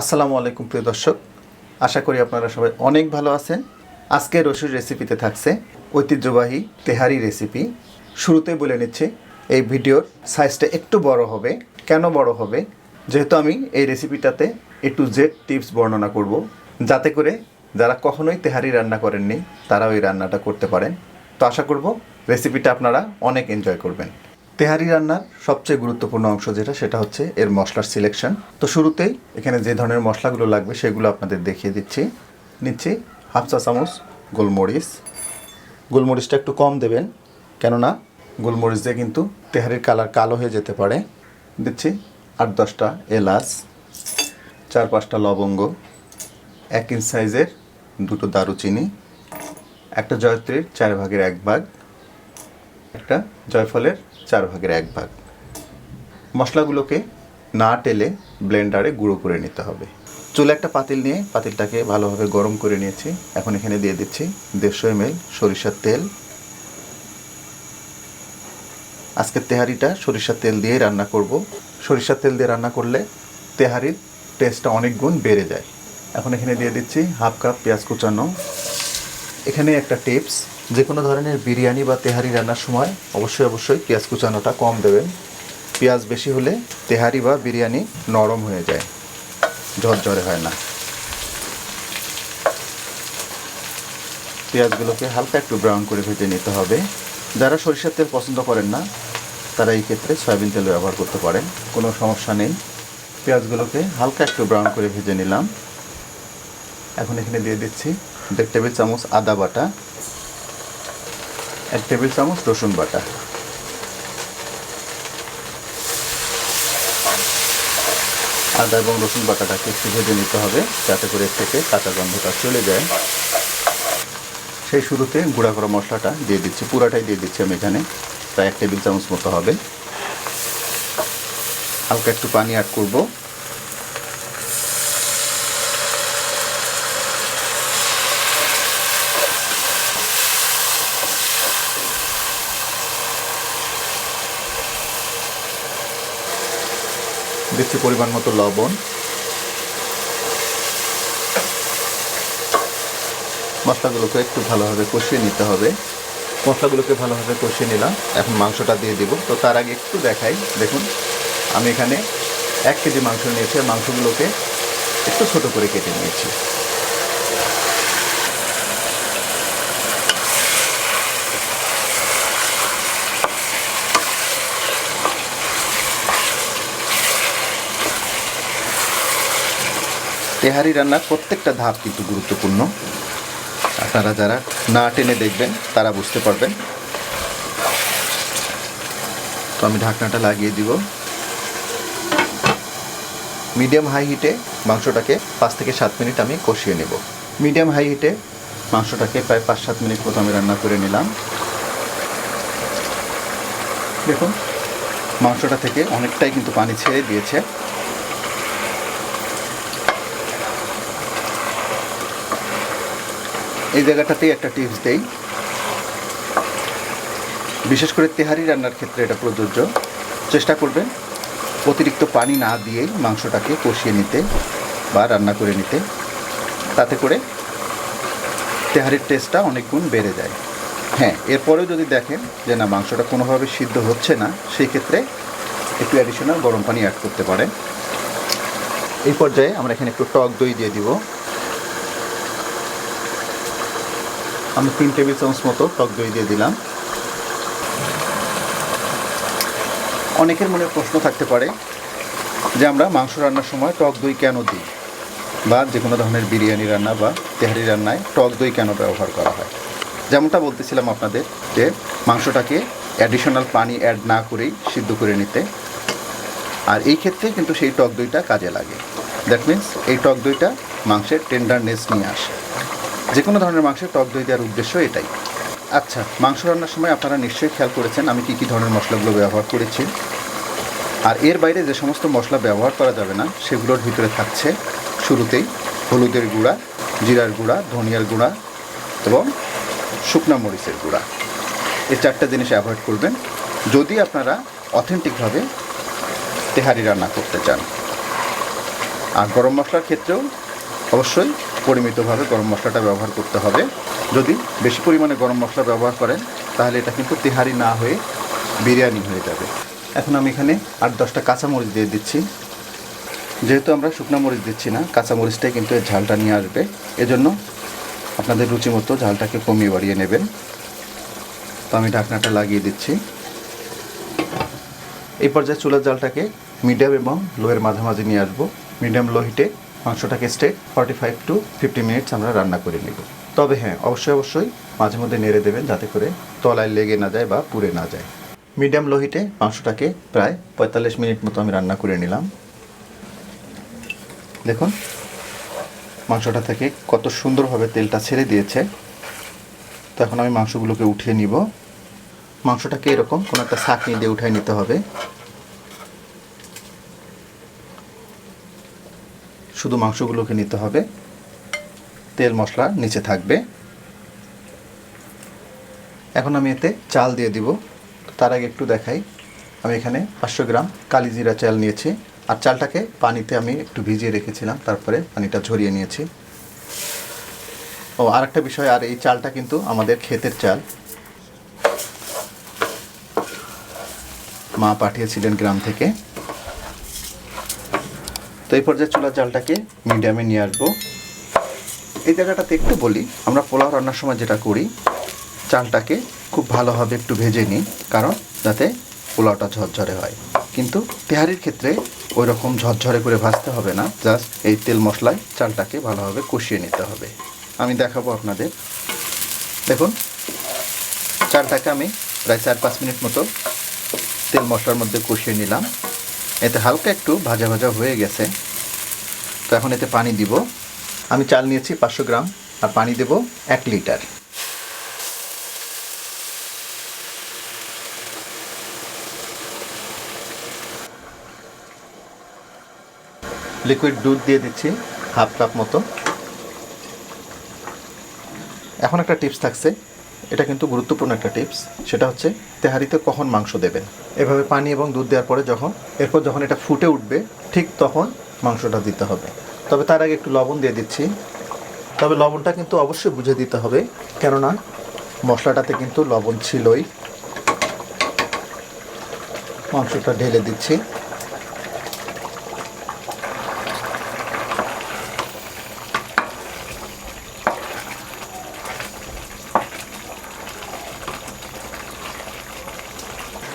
আসসালামু আলাইকুম প্রিয় দর্শক। আশা করি আপনারা সবাই অনেক ভালো আছেন। আজকে রসুর রেসিপিতে থাকছে ঐতিহ্যবাহী তেহারি রেসিপি শুরুতে বলে নিচ্ছি, এই ভিডিওর সাইজটা একটু বড় হবে। কেন বড় হবে? যেহেতু আমি এই রেসিপিটাতে এ টু জেড টিপস বর্ণনা করব। যাতে করে যারা কখনোই তেহারি রান্না করেননি তারা ওই রান্নাটা করতে পারেন। তো আশা করব রেসিপিটা আপনারা অনেক এনজয় করবেন। তেহারি রান্নার সবচেয়ে গুরুত্বপূর্ণ অংশ যেটা, সেটা হচ্ছে এর মশলার সিলেকশন তো শুরুতেই এখানে যে ধরনের মশলাগুলো লাগবে, সেগুলো আপনাদের দেখিয়ে দিচ্ছি। নিচ্ছি হাফ চা চামচ গোলমরিচ। গোলমরিচটা একটু কম দেবেন, কেননা গোলমরিচ দিয়ে কিন্তু তেহারির কালার কালো হয়ে যেতে পারে। দিচ্ছি আট দশটা এলাচ, চার পাঁচটা লবঙ্গ, এক ইঞ্চ সাইজের দুটো দারুচিনি, একটা জয়ত্রীর চার ভাগের এক ভাগ, একটা জয়ফলের চার ভাগের এক ভাগ। মশলাগুলোকে না টেলে ব্লেন্ডারে গুঁড়ো করে নিতে হবে। চুলে একটা পাতিল নিয়ে পাতিলটাকে ভালোভাবে গরম করে নিয়েছি। এখন এখানে দিয়ে দিচ্ছি দেড়শো এম সরিষার তেল। আজকে তেহারিটা সরিষার তেল দিয়ে রান্না করব। সরিষার তেল দিয়ে রান্না করলে তেহারির টেস্টটা অনেক গুণ বেড়ে যায়। এখন এখানে দিয়ে দিচ্ছি হাফ কাপ পেঁয়াজ কুচানো। এখানে একটা টিপস যে কোনো ধরনের বিরিয়ানি বা তেহারি রান্নার সময় অবশ্যই অবশ্যই পেঁয়াজ কুচানোটা কম দেবেন। পেঁয়াজ বেশি হলে তেহারি বা বিরিয়ানি নরম হয়ে যায়। ঝরঝরে হয় না। পেঁয়াজগুলোকে হালকা একটু ব্রাউন করে ভেজে নিতে হবে। যারা সরিষার তেল পছন্দ করেন না, তারা এই ক্ষেত্রে সয়াবিন তেল ব্যবহার করতে পারেন। কোনো সমস্যা নেই। পেঁয়াজগুলোকে হালকা একটু ব্রাউন করে ভেজে নিলাম। এখন এখানে দিয়ে দিচ্ছি দেড় টেবিল চামচ আদা বাটা। এক টেবিল চামচ রসুন বাটা। আদা এবং রসুন বাটাটাকে একটু ভেজে নিতে হবে, যাতে করে থেকে কাঁচা গন্ধটা চলে যায়। সেই শুরুতে গুঁড়া করা মশলাটা দিয়ে দিচ্ছি, পুরাটাই দিয়ে দিচ্ছি আমি এখানে, প্রায় এক টেবিল চামচ মতো হবে। হালকা একটু পানি অ্যাড করব। দিচ্ছি পরিমাণ মতো লবণ। মশলাগুলোকে একটু ভালোভাবে কষিয়ে নিতে হবে। মশলাগুলোকে ভালোভাবে কষিয়ে নিলাম। এখন মাংসটা দিয়ে দিব। তো তার আগে একটু দেখাই। দেখুন, আমি এখানে এক কেজি মাংস নিয়েছি। মাংসগুলোকে একটু ছোটো করে কেটে নিয়েছি। তেহারি রান্নার প্রত্যেকটা ধাপ কিন্তু গুরুত্বপূর্ণ। আপনারা যারা না টেনে দেখবেন, তারা বুঝতে পারবেন। তো আমি ঢাকনাটা লাগিয়ে দিব। মিডিয়াম হাই হিটে মাংসটাকে পাঁচ থেকে সাত মিনিট আমি কষিয়ে নেব। মিডিয়াম হাই হিটে মাংসটাকে প্রায় পাঁচ সাত মিনিট মতো আমি রান্না করে নিলাম। দেখুন, মাংসটা থেকে অনেকটাই কিন্তু পানি ছেড়ে দিয়েছে। এই জায়গাটাতেই একটা টিপস দেই। বিশেষ করে তেহারি রান্নার ক্ষেত্রে এটা প্রযোজ্য। চেষ্টা করবেন অতিরিক্ত পানি না দিয়েই মাংসটাকে কষিয়ে নিতে বা রান্না করে নিতে। তাতে করে তেহারির টেস্টটা অনেক গুণ বেড়ে যায়। হ্যাঁ এরপরেও যদি দেখেন যে না, মাংসটা কোনোভাবে সিদ্ধ হচ্ছে না, সেই ক্ষেত্রে একটু অ্যাডিশনাল গরম পানি অ্যাড করতে পারেন। এই পর্যায়ে আমরা এখানে একটু টক দই দিয়ে দিব। আমি তিন টেবিল চামচ মতো টক দই দিয়ে দিলাম। অনেকের মনে প্রশ্ন থাকতে পারে যে আমরা মাংস রান্নার সময় টক দই কেন দিই? বা যে কোনো ধরনের বিরিয়ানি রান্না বা তেহারি রান্নায় টক দই কেন ব্যবহার করা হয়? যেমনটা বলতেছিলাম আপনাদের যে মাংসটাকে অ্যাডিশনাল পানি অ্যাড না করেই সিদ্ধ করে নিতে। আর এই ক্ষেত্রে কিন্তু সেই টক দইটা কাজে লাগে। দ্যাট মিন্স এই টক দইটা মাংসের টেন্ডারনেস নিয়ে আসে। যে কোনো ধরনের মাংসের টক দই দেওয়ার উদ্দেশ্য এটাই। আচ্ছা মাংস রান্নার সময় আপনারা নিশ্চয়ই খেয়াল করেছেন আমি কী কী ধরনের মশলাগুলো ব্যবহার করেছি। আর এর বাইরে যে সমস্ত মশলা ব্যবহার করা যাবে না, সেগুলোর ভিতরে থাকছে শুরুতেই হলুদের গুঁড়া, জিরার গুঁড়া, ধনিয়ার গুঁড়া এবং শুকনা মরিচের গুঁড়া। এই চারটা জিনিস অ্যাভয়েড করবেন। যদি আপনারা অথেন্টিকভাবে তেহারি রান্না করতে চান। আর গরম মশলার ক্ষেত্রেও অবশ্যই পরিমিতভাবে গরম মশলাটা ব্যবহার করতে হবে। যদি বেশি পরিমাণে গরম মশলা ব্যবহার করেন, তাহলে এটা কিন্তু তেহারি না হয়ে বিরিয়ানি হয়ে যাবে। এখন আমি এখানে আট দশটা কাঁচামরিচ দিয়ে দিচ্ছি। যেহেতু আমরা শুকনো মরিচ দিচ্ছি না, কাঁচামরিচটাই কিন্তু এর ঝালটা নিয়ে আসবে। এজন্য আপনাদের রুচি মতো ঝালটাকে কমিয়ে বাড়িয়ে নেবেন। তো আমি ঢাকনাটা লাগিয়ে দিচ্ছি। এই পর্যায়ে চুলার জালটাকে মিডিয়াম এবং লোয়ের মাঝামাঝি নিয়ে আসব। মিডিয়াম লো হিটে মাংসটাকে stay forty five to fifty minutes আমরা রান্না করে নেব। তবে হ্যাঁ অবশ্যই অবশ্যই মাঝে মধ্যে নেড়ে দেবেন যাতে করে তলায় লেগে না যায় বা পুড়ে না যায়। মিডিয়াম লো হিটে মাংসটাকে প্রায় পঁয়তাল্লিশ মিনিট মতো আমি রান্না করে নিলাম। দেখুন, মাংসটা থেকে কত সুন্দরভাবে তেলটা ছেড়ে দিয়েছে। তো এখন আমি মাংসগুলোকে উঠিয়ে নিব। মাংসটাকে এরকম কোনো একটা ছাঁকনি দিয়ে উঠাই নিতে হবে। শুধু মাংসগুলোকে নিতে হবে। তেল মশলা নিচে থাকবে। এখন আমি এতে চাল দিয়ে দিব। তার আগে একটু দেখাই। আমি এখানে পাঁচশো গ্রাম কালিজিরা চাল নিয়েছি। আর চালটাকে পানিতে আমি একটু ভিজিয়ে রেখেছিলাম। তারপরে পানিটা ঝরিয়ে নিয়েছি। ও, আরেকটা বিষয়, আর এই চালটা কিন্তু আমাদের ক্ষেতের চাল। মা পাঠিয়েছিলেন গ্রাম থেকে। তো এই পর্যায়ে চুলার জালটাকে মিডিয়ামে নিয়ে আসব। এই জায়গাটাতে একটু বলি, আমরা পোলাও রান্নার সময় যেটা করি, চালটাকে খুব ভালোভাবে একটু ভেজে নিই, কারণ যাতে পোলাওটা ঝরঝরে হয়। কিন্তু তেহারির ক্ষেত্রে ওই রকম ঝরঝরে করে ভাজতে হবে না জাস্ট এই তেল মশলায় চালটাকে ভালোভাবে কষিয়ে নিতে হবে। আমি দেখাবো আপনাদের। দেখুন, চালটাকে আমি প্রায় চার পাঁচ মিনিট মতো তেল মশলার মধ্যে কষিয়ে নিলাম। এতে হালকা একটু ভাজা ভাজা হয়ে গেছে। তো এখন এতে পানি দিব। আমি চাল নিয়েছি পাঁচশো গ্রাম, আর পানি দেব এক লিটার। লিকুইড দুধ দিয়ে দিচ্ছি, হাফ কাপ মতো। এখন একটা টিপস থাকছে এটা কিন্তু গুরুত্বপূর্ণ একটা টিপস, সেটা হচ্ছে তেহারিতে কখন মাংস দেবেন? এভাবে পানি এবং দুধ দেওয়ার পরে যখন, এরপর যখন এটা ফুটে উঠবে, ঠিক তখন মাংসটা দিতে হবে। তবে তার আগে একটু লবণ দিয়ে দিচ্ছি। তবে লবণটা কিন্তু অবশ্যই বুঝে দিতে হবে, কেননা মশলাটাতে কিন্তু লবণ ছিলই। মাংসটা ঢেলে দিচ্ছি।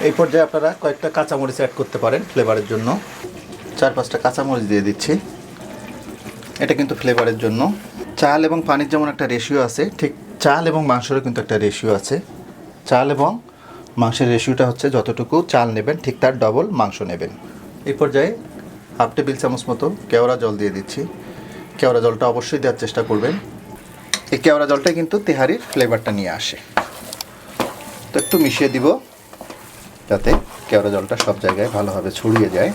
এই পর্যায়ে আপনারা কয়েকটা কাঁচামরিচ অ্যাড করতে পারেন ফ্লেভারের জন্য। চার পাঁচটা কাঁচামরিচ দিয়ে দিচ্ছি। এটা কিন্তু ফ্লেভারের জন্য। চাল এবং পানির যেমন একটা রেশিও আছে, ঠিক চাল এবং মাংসেরও কিন্তু একটা রেশিও আছে। চাল এবং মাংসের রেশিওটা হচ্ছে যতটুকু চাল নেবেন, ঠিক তার ডবল মাংস নেবেন। এই পর্যায়ে হাফ টেবিল চামচ মতো কেওড়া জল দিয়ে দিচ্ছি। কেওড়া জলটা অবশ্যই দেওয়ার চেষ্টা করবেন। এই কেওড়া জলটাই কিন্তু তেহারির ফ্লেভারটা নিয়ে আসে। তো একটু মিশিয়ে দিব। যাতে কেওড়া জলটা সব জায়গায় ভালোভাবে ছড়িয়ে যায়।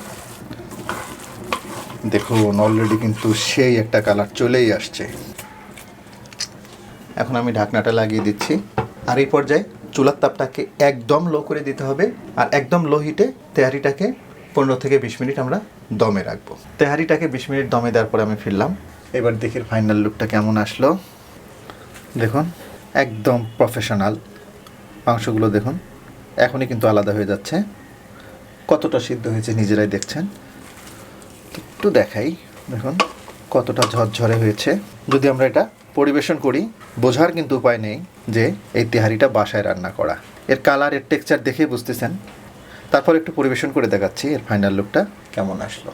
দেখুন অলরেডি কিন্তু সেই একটা কালার চলেই আসছে। এখন আমি ঢাকনাটা লাগিয়ে দিচ্ছি। আর এই পর্যায়ে চুলার তাপটাকে একদম লো করে দিতে হবে আর একদম লো হিটে তেহারিটাকে পনেরো থেকে বিশ মিনিট আমরা দমে রাখব। তেহারিটাকে বিশ মিনিট দমে দেওয়ার পরে আমি ফিরলাম। এবার দেখি ফাইনাল লুকটা কেমন আসলো। দেখুন, একদম প্রফেশনাল মাংসগুলো দেখুন। এখনই কিন্তু আলাদা হয়ে যাচ্ছে। কতটা সিদ্ধ হয়েছে নিজেরাই দেখছেন। একটু দেখাই, দেখুন, কতটা ঝরঝরে হয়েছে। যদি আমরা এটা পরিবেশন করি, বোঝার কিন্তু উপায় নেই যে এই তেহারিটা বাসায় রান্না করা। এর কালারের টেক্সচার দেখেই বুঝতেছেন। তারপর একটু পরিবেশন করে দেখাচ্ছি, এর ফাইনাল লুকটা কেমন আসলো।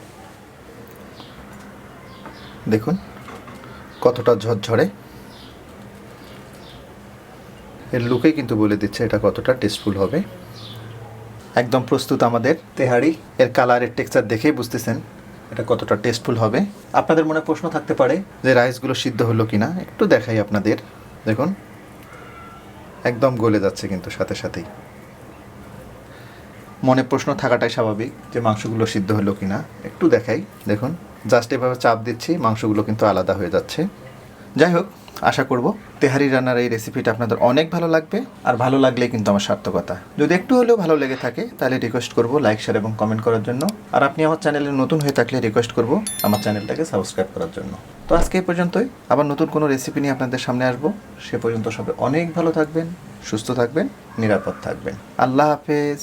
দেখুন, কতটা ঝরঝরে এর লুকে কিন্তু বলে দিচ্ছে এটা কতটা টেস্টফুল হবে। একদম প্রস্তুত আমাদের তেহারি, এর কালারের টেক্সচার দেখেই বুঝতেছেন এটা কতটা টেস্টফুল হবে। আপনাদের মনে প্রশ্ন থাকতে পারে যে রাইসগুলো সিদ্ধ হলো কিনা, একটু দেখাই আপনাদের। দেখুন, একদম গলে যাচ্ছে কিন্তু সাথে সাথেই। মনে প্রশ্ন থাকাটাই স্বাভাবিক যে মাংসগুলো সিদ্ধ হলো কিনা, একটু দেখাই। দেখুন জাস্ট এভাবে চাপ দিচ্ছি, মাংসগুলো কিন্তু আলাদা হয়ে যাচ্ছে। যাই হোক আশা করব তেহারি রান্নার এই রেসিপিটা আপনাদের অনেক ভালো লাগবে আর ভালো লাগলে কিন্তু আমার সার্থকতা। যদি একটু হলেও ভালো লেগে থাকে, তাহলে রিকোয়েস্ট করব লাইক শেয়ার এবং কমেন্ট করার জন্য। আর আপনি আমার চ্যানেলে নতুন হয়ে থাকলে রিকোয়েস্ট করব আমার চ্যানেলটাকে সাবস্ক্রাইব করার জন্য। তো আজকে এই পর্যন্তই। আবার নতুন কোনো রেসিপি নিয়ে আপনাদের সামনে আসব। সে পর্যন্ত সবাই অনেক ভালো থাকবেন, সুস্থ থাকবেন, নিরাপদ থাকবেন। আল্লাহ হাফেজ।